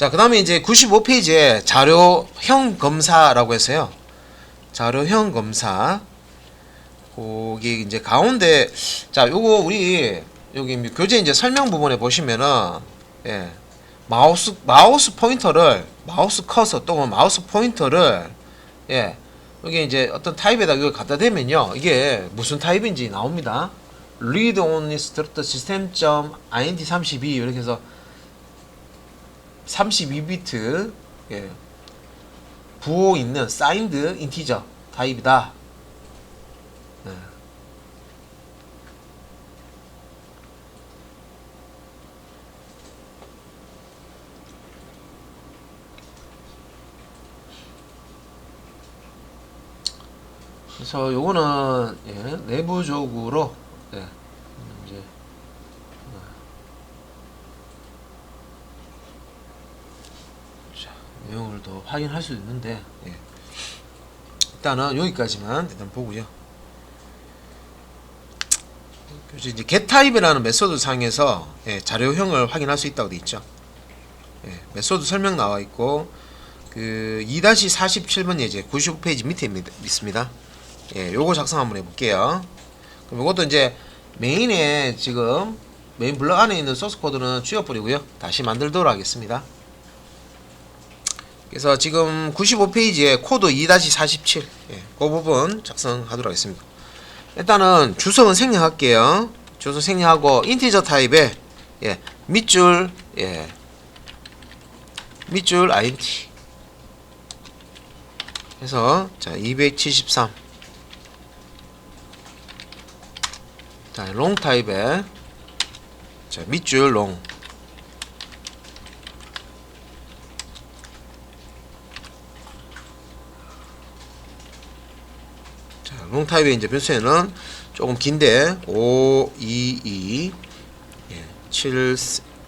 자, 그 다음에 이제 95페이지에 자료형 검사라고 했어요. 자료형 검사. 거기 이제 가운데, 자, 요거 우리, 여기 교재 이제 설명 부분에 보시면은, 예, 마우스, 마우스 포인터를, 마우스 커서 또는 마우스 포인터를, 예, 여기 이제 어떤 타입에다 이걸 갖다 대면요. 이게 무슨 타입인지 나옵니다. read only struct system.int32 이렇게 해서 32비트 예. 부호 있는 사인드 인티저 타입이다. 예. 그래서 요거는 예, 내부적으로 예, 이제 자, 내용을 더 확인할 수 있는데 예. 일단은 여기까지만 일단 보고요. 그래서 이제 get 타입이라는 메소드 상에서 예, 자료형을 확인할 수 있다고 돼 있죠. 예, 메소드 설명 나와 있고 그 2-47번 예제 95페이지 밑에 있- 있습니다. 예, 요거 작성 한번 해볼게요. 그럼 이것도 이제 메인에 지금 메인 블럭 안에 있는 소스 코드는 지워버리고요. 다시 만들도록 하겠습니다. 그래서 지금 95페이지에 코드 2-47 예, 그 부분 작성하도록 하겠습니다. 일단은 주석은 생략할게요. 주석 생략하고 인티저 타입에 예, 밑줄 예, 밑줄 int 해서 자 273. 자, 롱 타입에 자, 밑줄 롱. 자, 롱 타입의 이제 변수에는 조금 긴데 5 2 2 예, 7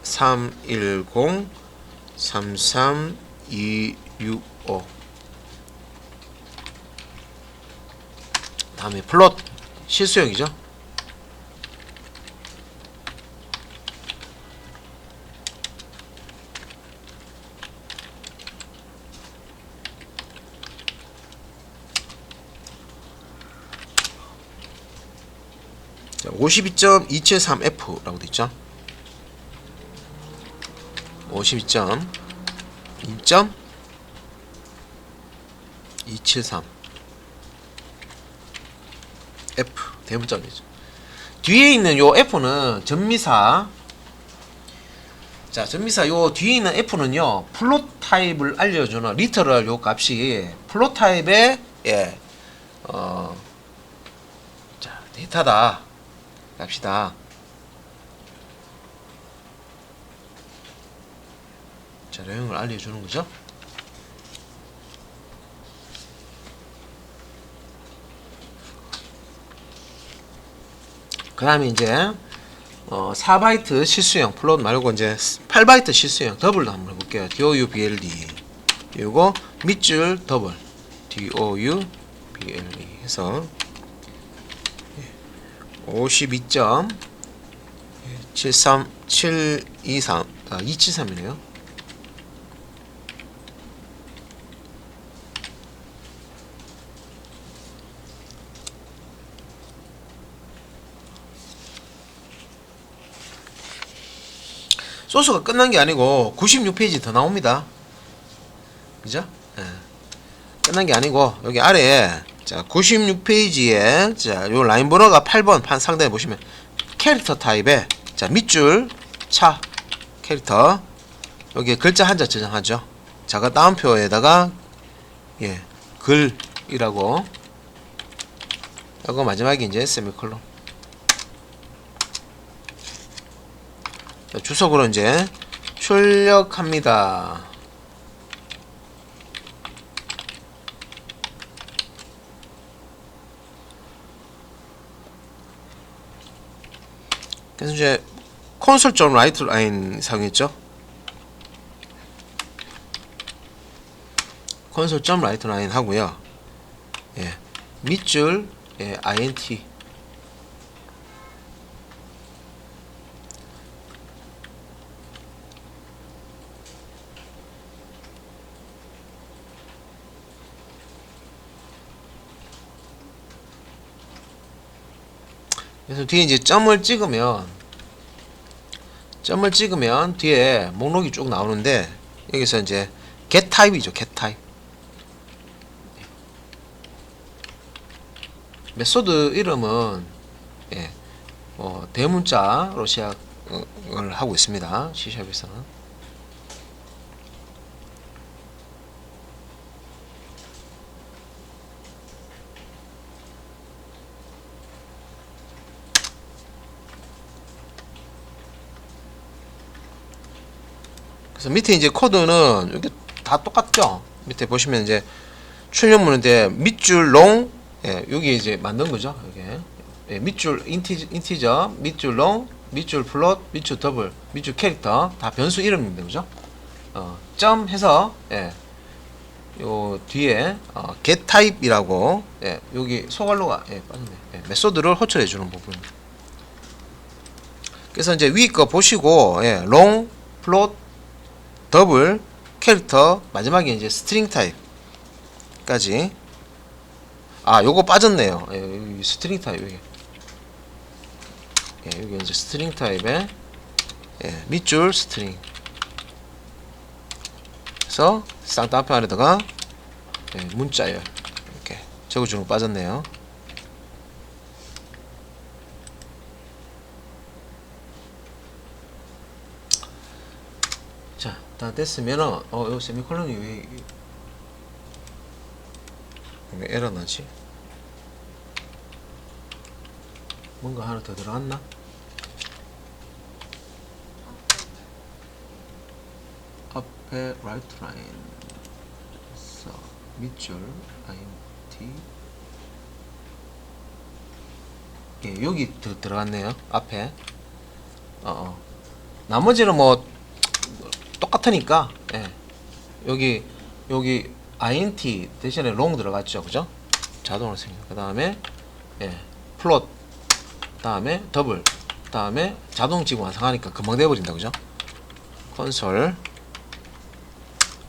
3 1 0 3 3 2 6 5 다음에 플롯 실수형이죠. 자, 52.273F라고 돼 있죠. 52.2.273 F 대문짝이죠. 뒤에 있는 요 F는 전미사 자, 전미사 요 뒤에 있는 F는요. 플롯 타입을 알려주는 리터럴 요 값이 플롯 타입의 예. 어 자, 데이터다. 갑시다. 자, 내용을 알려주는 거죠. 그 다음에 이제 어, 4바이트 실수형 플롯 말고 이제 8바이트 실수형 더블도 한번 해볼게요. DOU BLD 요거 밑줄 더블 DOU BLD 해서 52.73723 아, 273이네요. 소스가 끝난 게 아니고 96페이지 더 나옵니다. 그죠? 예. 끝난 게 아니고 여기 아래에 자 96페이지에 자 요 라인 번호가 8번 판 상단에 보시면 캐릭터 타입에 자 밑줄 차 캐릭터 여기 글자 한자 저장하죠. 자가 다운표에다가 예 글이라고 하고 마지막에 이제 세미콜론 자, 주석으로 이제 출력합니다. 그래서 이제 콘솔 점 라이트 라인 사용했죠. 콘솔 점 라이트 라인 하고요. 예. 밑줄 예, int 그래서 뒤에 이제 점을 찍으면 점을 찍으면 뒤에 목록이 쭉 나오는데 여기서 이제 get 타입이죠. get 타입. 메소드 이름은 예, 어, 대문자로 시작을 하고 있습니다. C샵에서는. 그래서 밑에 이제 코드는 이게 다 똑같죠. 밑에 보시면 이제 출력문인데 밑줄 롱 예, 여기 이제 만든 거죠. 이게 예, 밑줄 인티, 인티저, 밑줄 롱, 밑줄 플롯, 밑줄 더블, 밑줄 캐릭터 다 변수 이름입니다. 그죠? 어, 점 해서 예, 요 뒤에 어, get type이라고 예, 여기 소괄로가 예, 빠졌네. 예, 메소드를 호출해 주는 부분. 그래서 이제 위 거 보시고 예, 롱, 플롯, 더블, 캐릭터 마지막에 이제 스트링 타입까지. 아 요거 빠졌네요. 예, 여기 스트링 타입 여기. 예, 여기 이제 스트링 타입에 예, 밑줄 스트링. 그래서 쌍따옴표 안에다가 예, 문자열. 이렇게 적어주는 거 빠졌네요 자, 다 됐으면은 어, 요 세미콜론이 왜, 왜 에러 나지? 뭔가 하나 더 들어갔나? 앞에 라이트 라인 서 밑줄 int 예, 여기 더 들어갔네요. 앞에. 어, 어. 나머지는 뭐 똑같으니까 예. 여기 여기 int 대신에 long 들어갔죠 그죠? 자동으로 생겨. 그 다음에 예 플롯 다음에 더블 다음에 자동 지금 완성하니까 금방 돼버린다 그죠? 콘솔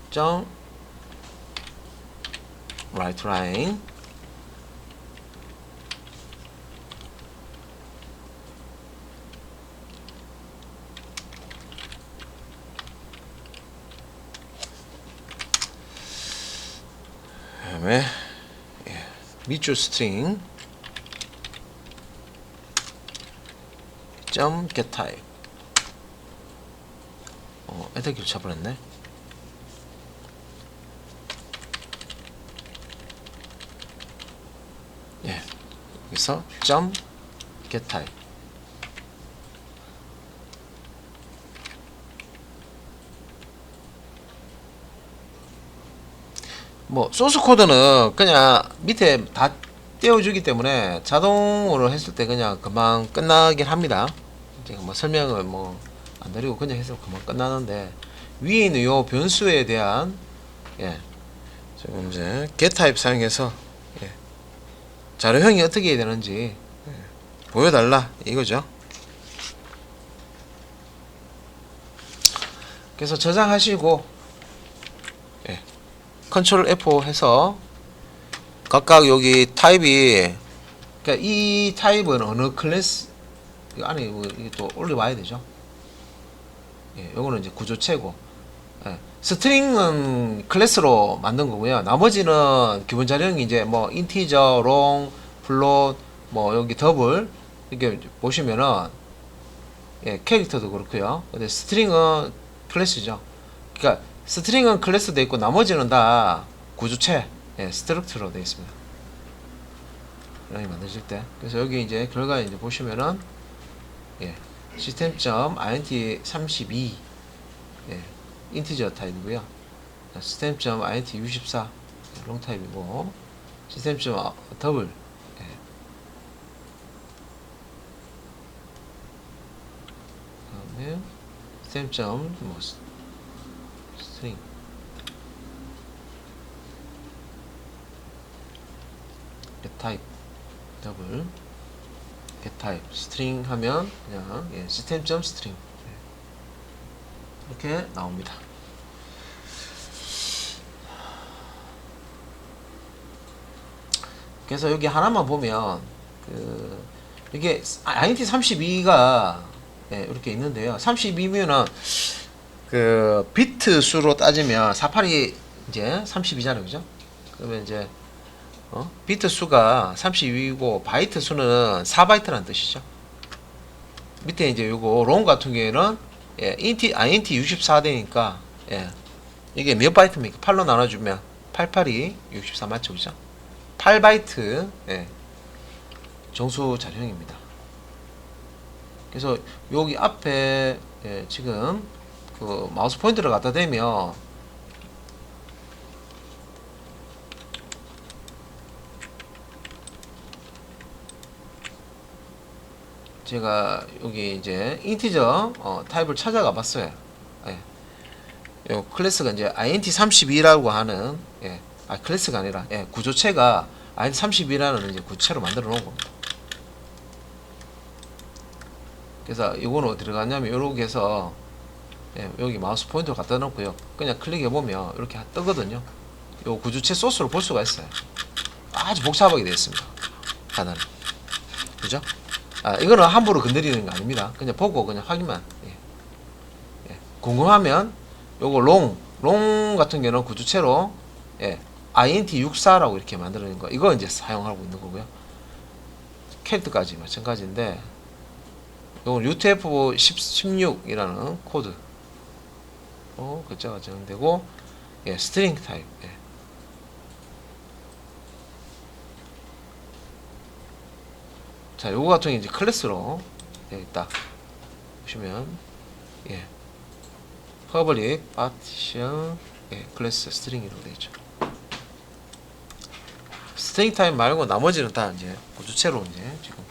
점 right 다음에 예, 밑줄 스트링. 점 get type. 어 에더기를 쳐버렸네. 예 여기서 점 get 뭐 소스 코드는 그냥 밑에 다 띄워주기 때문에 자동으로 했을 때 그냥 금방 끝나긴 합니다. 제가 뭐 설명을 뭐 안 드리고 그냥 해서 금방 끝나는데 위에 있는 요 변수에 대한 예 지금 이제 get 사용해서 예, 자료형이 어떻게 되는지 예, 보여달라 이거죠. 그래서 저장하시고 예, 컨트롤 F4 해서 각각 여기 타입이 그러니까 이 타입은 어느 클래스 안에 이거 이게 또 올려봐야 되죠. 예, 요거는 이제 구조체고 예, 스트링은 클래스로 만든 거고요. 나머지는 기본 자료형이 이제 뭐 인티저, 롱, 플롯, 뭐 여기 더블 이렇게 보시면은 예, 캐릭터도 그렇고요. 근데 스트링은 클래스죠. 그러니까 스트링은 클래스 돼 있고 나머지는 다 구조체, 예, 스트럭처로 되어 있습니다. 이렇게 만드실 때. 그래서 여기 이제 결과 이제 보시면은 예, 시스템.int32 예, 인티저 타입이고요. 시스템.int64 롱 타입이고 시스템. 더블 예. 그다음에 시스템. 뭐 스트링 get 더블 get 스트링 하면 그냥 예, 시스템 점 스트링 이렇게 나옵니다. 그래서 여기 하나만 보면 그 이게 INT 32가 예, 이렇게 있는데요. 32면은 그 비트 수로 따지면 48이 이제 32잖아요, 그죠? 그러면 이제 어? 비트 수가 32이고 바이트 수는 4바이트라는 뜻이죠. 밑에 이제 요거 롱 같은 경우에는 예, 인티 INT 64대니까 예. 이게 몇 바이트입니까? 8로 나눠 주면 88이 64 맞죠, 그죠? 8바이트 예. 정수 자료형입니다. 그래서 여기 앞에 예, 지금 그 마우스 포인터를 갖다 대면 제가 여기 이제 인티저 어, 타입을 찾아가 봤어요. 예. 요 클래스가 이제 INT 32라고 하는 예. 아 클래스가 아니라 예, 구조체가 INT 32라는 이제 구체로 만들어 놓은 겁니다. 그래서 이거는 어디 들어갔냐면 이렇게 해서 예, 여기 마우스 포인터 갖다 놓고요. 그냥 클릭해 보면 이렇게 뜨거든요. 요 구조체 소스를 볼 수가 있어요. 아주 복잡하게 되어 있습니다. 하나는 그죠? 아 이거는 함부로 건드리는 거 아닙니다. 그냥 보고 그냥 확인만. 예. 예. 궁금하면 요거 롱, 롱 같은 경우는 구조체로 예, INT 64라고 이렇게 만들어낸 거. 이거 이제 사용하고 있는 거고요. 캐릭터까지 마찬가지인데 요건 UTF 16이라는 코드. 어, 글자가 정되고 예, 스트링 타입. 예. 자, 요거 같은 게 이제 클래스로 되어 있다. 보시면 예. 퍼블릭 파티션 예, 클래스 스트링이라고 되어 있죠. 스트링 타입 말고 나머지는 다 이제 구조체로 이제 지금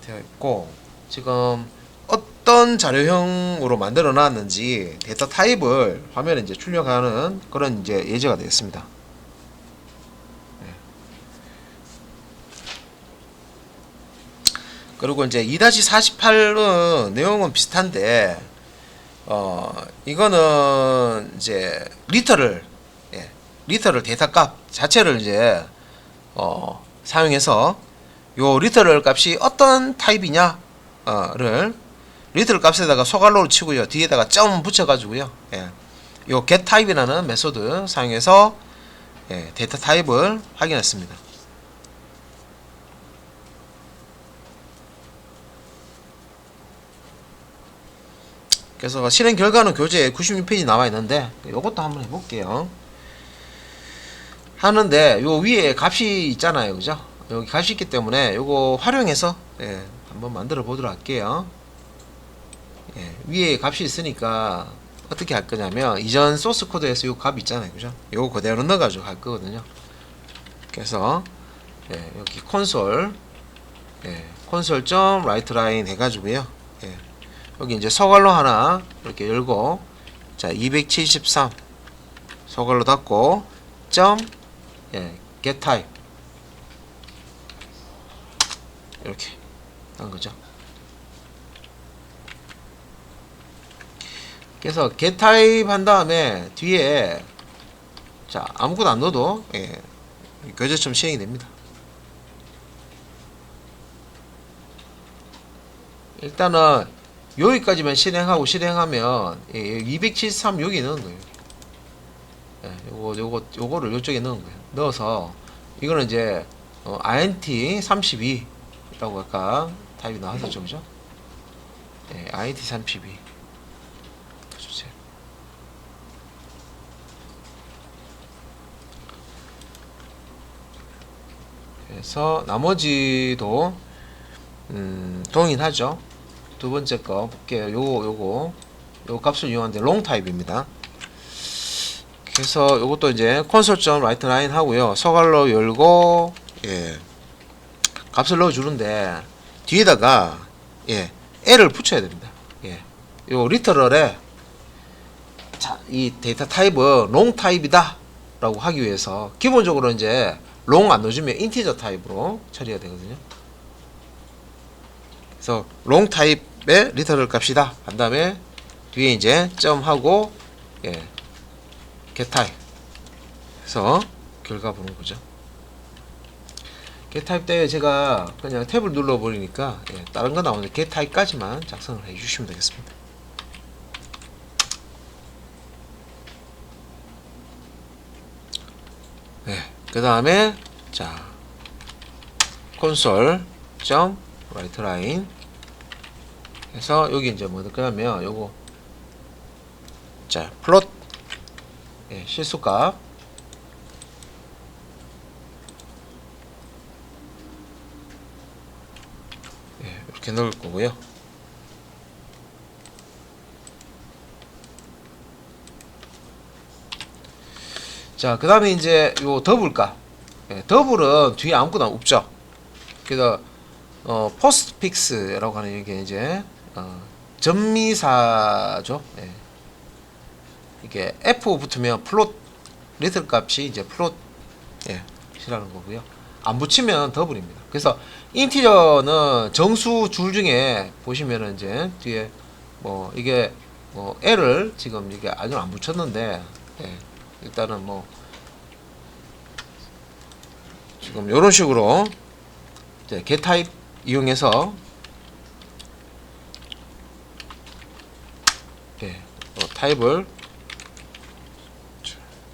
되어 있고 지금 어떤 자료형으로 만들어 놨는지 데이터 타입을 화면에 이제 출력하는 그런 이제 예제가 되겠습니다. 네. 그리고 이제 2-48은 내용은 비슷한데 어 이거는 이제 리터를 예, 리터를 데이터 값 자체를 이제 어 사용해서 요 리터럴 값이 어떤 타입이냐를 리터럴 값에다가 소갈로를 치고요 뒤에다가 점 붙여가지고요 예. 요 get 타입이라는 메소드 사용해서 예, 데이터 타입을 확인했습니다. 그래서 실행 결과는 교재에 96페이지 나와 있는데 이것도 한번 해볼게요. 하는데 요 위에 값이 있잖아요, 그죠? 여기 값이 있기 때문에 요거 활용해서 예, 한번 만들어 보도록 할게요. 예, 위에 값이 있으니까 어떻게 할 거냐면 이전 소스 코드에서 요 값 있잖아요, 그죠? 요거 그대로 넣어가지고 할 거거든요. 그래서 예, 여기 콘솔 예, 콘솔 점 라이트 라인 해가지고요. 예, 여기 이제 서갈로 하나 이렇게 열고 자 273 서갈로 닫고 점 예, get type 이렇게 한 거죠. 그래서 get type 한 다음에 뒤에 자 아무것도 안 넣어도 예, 교재처럼 시행이 됩니다. 일단은 여기까지만 실행하고 실행하면 예, 273 여기 넣은 거예요. 예, 요거 요거 요거를 요쪽에 넣은 거예요. 넣어서 이거는 이제 어, INT 32라고 아까 타입이 나왔었죠, 그죠? 예, INT 32. 주세요. 그래서 나머지도 음, 동일하죠. 두 번째 거 볼게요. 요거 요거 요 값을 이용하는데 롱 타입입니다. 그래서 요것도 이제 콘솔.라이트 라이트 라인 하고요. 서갈로 열고 예. 값을 넣어 주는데 뒤에다가 예. L을 붙여야 됩니다. 예. 요 리터럴에 자, 이 데이터 타입은 롱 타입이다 라고 하기 위해서 기본적으로 이제 롱 안 넣어주면 인티저 타입으로 처리가 되거든요. 그래서 롱 타입의 리터럴 값이다. 한 다음에 뒤에 이제 점하고 예. get 타입. 해서 결과 보는 거죠. get 타입 때 제가 그냥 탭을 눌러 버리니까 예, 다른 거 나오는데 get 타입까지만 작성을 해 주시면 되겠습니다. 네, 그 다음에 자 콘솔 점 라이트 라인 해서 여기 이제 뭐 넣을 거냐면 요거 자 플롯 예, 실수값 예, 이렇게 넣을 거고요. 자, 그 다음에 이제 요 더블가. 예, 더블은 뒤에 아무것도 없죠. 그래서, 어, 포스트픽스라고 하는 이게 이제, 어, 전미사죠. 예. 이게 F 붙으면 플롯, 리틀 값이 이제 플롯, 예, 이라는 거고요. 안 붙이면 더블입니다. 그래서 인티저는 정수 줄 중에 보시면은 이제 뒤에 뭐 이게 뭐 L을 지금 이게 아직 안 붙였는데 예, 일단은 뭐 지금 이런 식으로 이제 get 타입 이용해서 예, 어, 타입을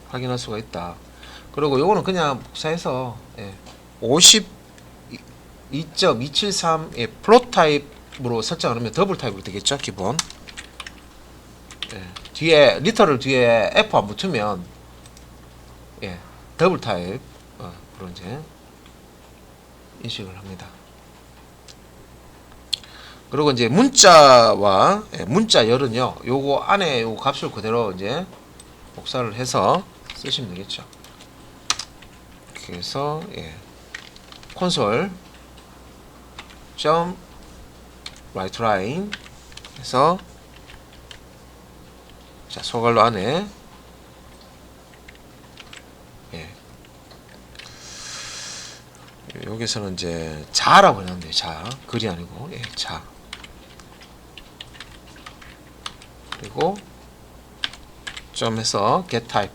확인할 수가 있다. 그리고 요거는 그냥 복사해서 예, 52.273 예, 플롯 타입으로 설정을 하면 더블 타입으로 되겠죠 기본 예, 뒤에 리터를 뒤에 F 안 붙으면 예, 더블 타입 어, 이제 인식을 합니다 그리고 이제 문자와 예, 문자 열은요 요거 안에 요 값을 그대로 이제 복사를 해서 쓰시면 되겠죠 해서 예. 콘솔 점 라이트 라인 해서 자 소갈로 안에 여기서는 이제 자라고 해놨는데 자. 글이 아니고. 예, 자. 그리고 점 해서 get type.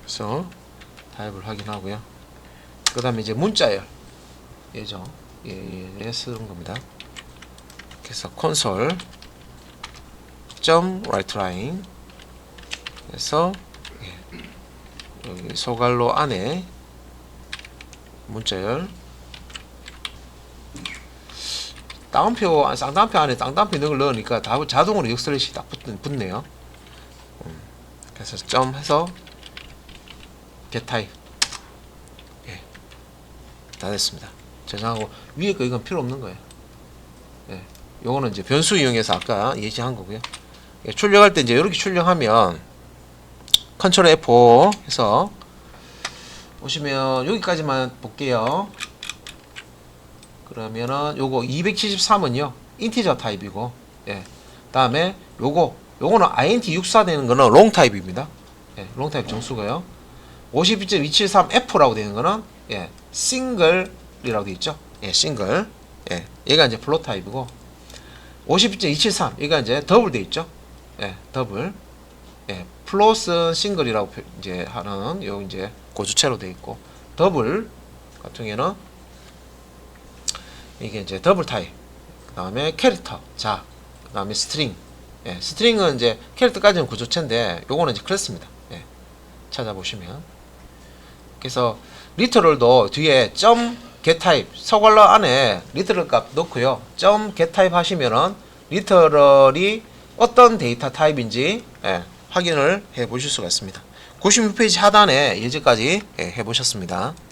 그래서 타입을 확인하고요. 그 다음에 이제 문자열. 예죠. 예, 예, 쓰는 겁니다. 그래서 콘솔 점 라인 해서 예, 여기 소갈로 안에 문자열 다운표 아, 쌍단표 안에 쌍단표 넣을 넣으니까 다 자동으로 역슬래시 딱 붙, 붙네요. 음, 그래서 점 해서 get 타입 예, 다 됐습니다. 저장하고 위에 거 이건 필요 없는 거예요. 예, 요거는 이제 변수 이용해서 아까 예시한 거고요. 예, 출력할 때 이제 이렇게 출력하면 컨트롤 F5 해서 보시면 여기까지만 볼게요. 그러면은 요거 273은요 인티저 타입이고 예 다음에 요거 요거는 int 육사 되는 거는 롱 타입입니다 예, 롱 타입 정수고요 52.273F라고 되는 거는 예, 싱글이라고 되어 있죠. 예, 싱글. 예, 얘가 이제 플롯 타입이고 52.273 얘가 이제 더블 되어 있죠. 예, 더블. 예, 플롯은 싱글이라고 표- 이제 하는 요 이제 고주체로 되어 있고 더블 같은 경우에는 이게 이제 더블 타입. 그 다음에 캐릭터. 자. 그 다음에 스트링. 예, 스트링은 이제 캐릭터까지는 구조체인데 요거는 이제 클래스입니다. 예. 찾아보시면 그래서 리터럴도 뒤에 점 getType 서관로 안에 리터럴 값 넣고요. 점 getType 하시면은 리터럴이 어떤 데이터 타입인지 예, 확인을 해 보실 수가 있습니다. 96페이지 하단에 예제까지 예, 해 보셨습니다.